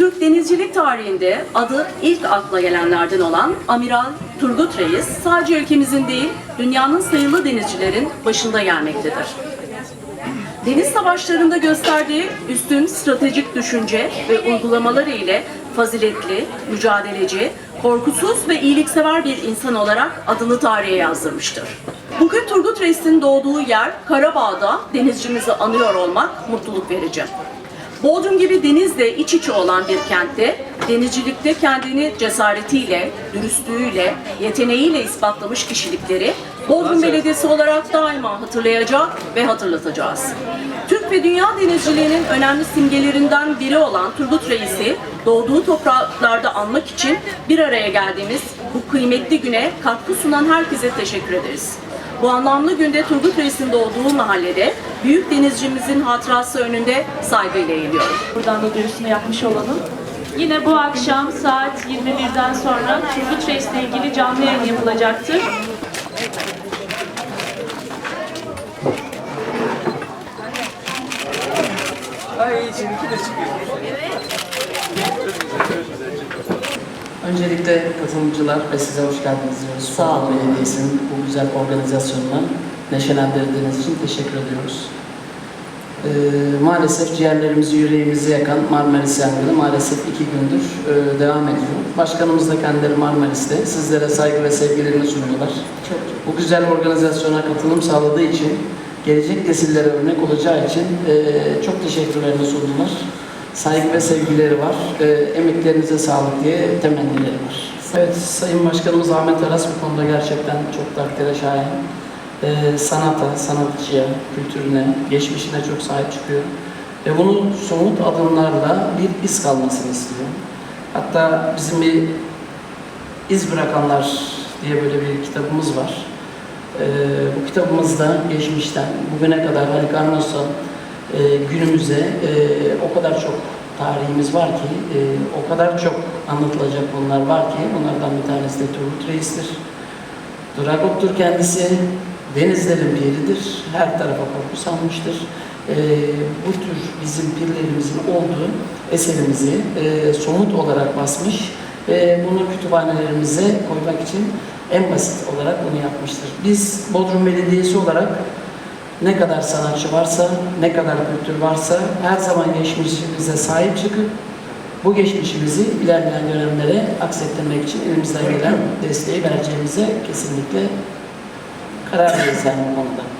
Türk denizcilik tarihinde adı ilk akla gelenlerden olan Amiral Turgut Reis sadece ülkemizin değil dünyanın sayılı denizcilerin başında gelmektedir. Deniz savaşlarında gösterdiği üstün stratejik düşünce ve uygulamaları ile faziletli, mücadeleci, korkusuz ve iyiliksever bir insan olarak adını tarihe yazdırmıştır. Bugün Turgut Reis'in doğduğu yer Karabağ'da denizcimizi anıyor olmak mutluluk verici. Bodrum gibi denizle iç içe olan bir kentte denizcilikte kendini cesaretiyle, dürüstlüğüyle, yeteneğiyle ispatlamış kişilikleri Bodrum Belediyesi olarak daima hatırlayacak ve hatırlatacağız. Türk ve dünya denizciliğinin önemli simgelerinden biri olan Turgut Reis'i doğduğu topraklarda anmak için bir araya geldiğimiz bu kıymetli güne katkı sunan herkese teşekkür ederiz. Bu anlamlı günde Turgut Reis'in doğduğu mahallede büyük denizcimizin hatırası önünde saygıyla eğiliyorum. Buradan da duyurusunu yapmış olalım. Yine bu akşam saat 21'den sonra Turgut Reis'le ilgili canlı yayın yapılacaktır. Öncelikle katılımcılar ve size hoş geldiniz diyoruz. Sağ olun. Belediyesi'nin bu güzel organizasyonuna neşelendirdiğiniz için teşekkür ediyoruz. Ee, maalesef ciğerlerimizi, yüreğimizi yakan Marmaris yangını maalesef iki gündür e, devam ediyor. Başkanımız da kendileri Marmaris'te. Sizlere saygı ve sevgilerini sunuyorlar. Bu güzel organizasyona katılım sağladığı için, gelecek nesillere örnek olacağı için e, çok teşekkürlerini sundular. Saygı ve sevgileri var. E, emeklerinize sağlık diye temennileri var. Evet, Sayın Başkanımız Ahmet Aras bu konuda gerçekten çok takdire şayan. E, sanata, sanatçıya, kültürüne, geçmişine çok sahip çıkıyor. Ve bunun somut adımlarla bir iz kalmasını istiyor. Hatta bizim bir İz Bırakanlar diye böyle bir kitabımız var. Ee, bu kitabımızda geçmişten bugüne kadar Haluk Arnos'tan e, günümüze e, o kadar çok tarihimiz var ki, e, o kadar çok anlatılacak konular var ki, bunlardan bir tanesi de Turgut Reis'tir. Dragot'tur kendisi, denizlerin piridir, her tarafa korku salmıştır. E, bu tür bizim pirlerimizin olduğu eserimizi e, somut olarak basmış ve bunu kütüphanelerimize koymak için en basit olarak bunu yapmıştır. Biz Bodrum Belediyesi olarak ne kadar sanatçı varsa, ne kadar kültür varsa her zaman geçmişimize sahip çıkıp bu geçmişimizi ilerleyen dönemlere aksettirmek için elimizden gelen desteği vereceğimize kesinlikle kararlıyız yani bu konuda.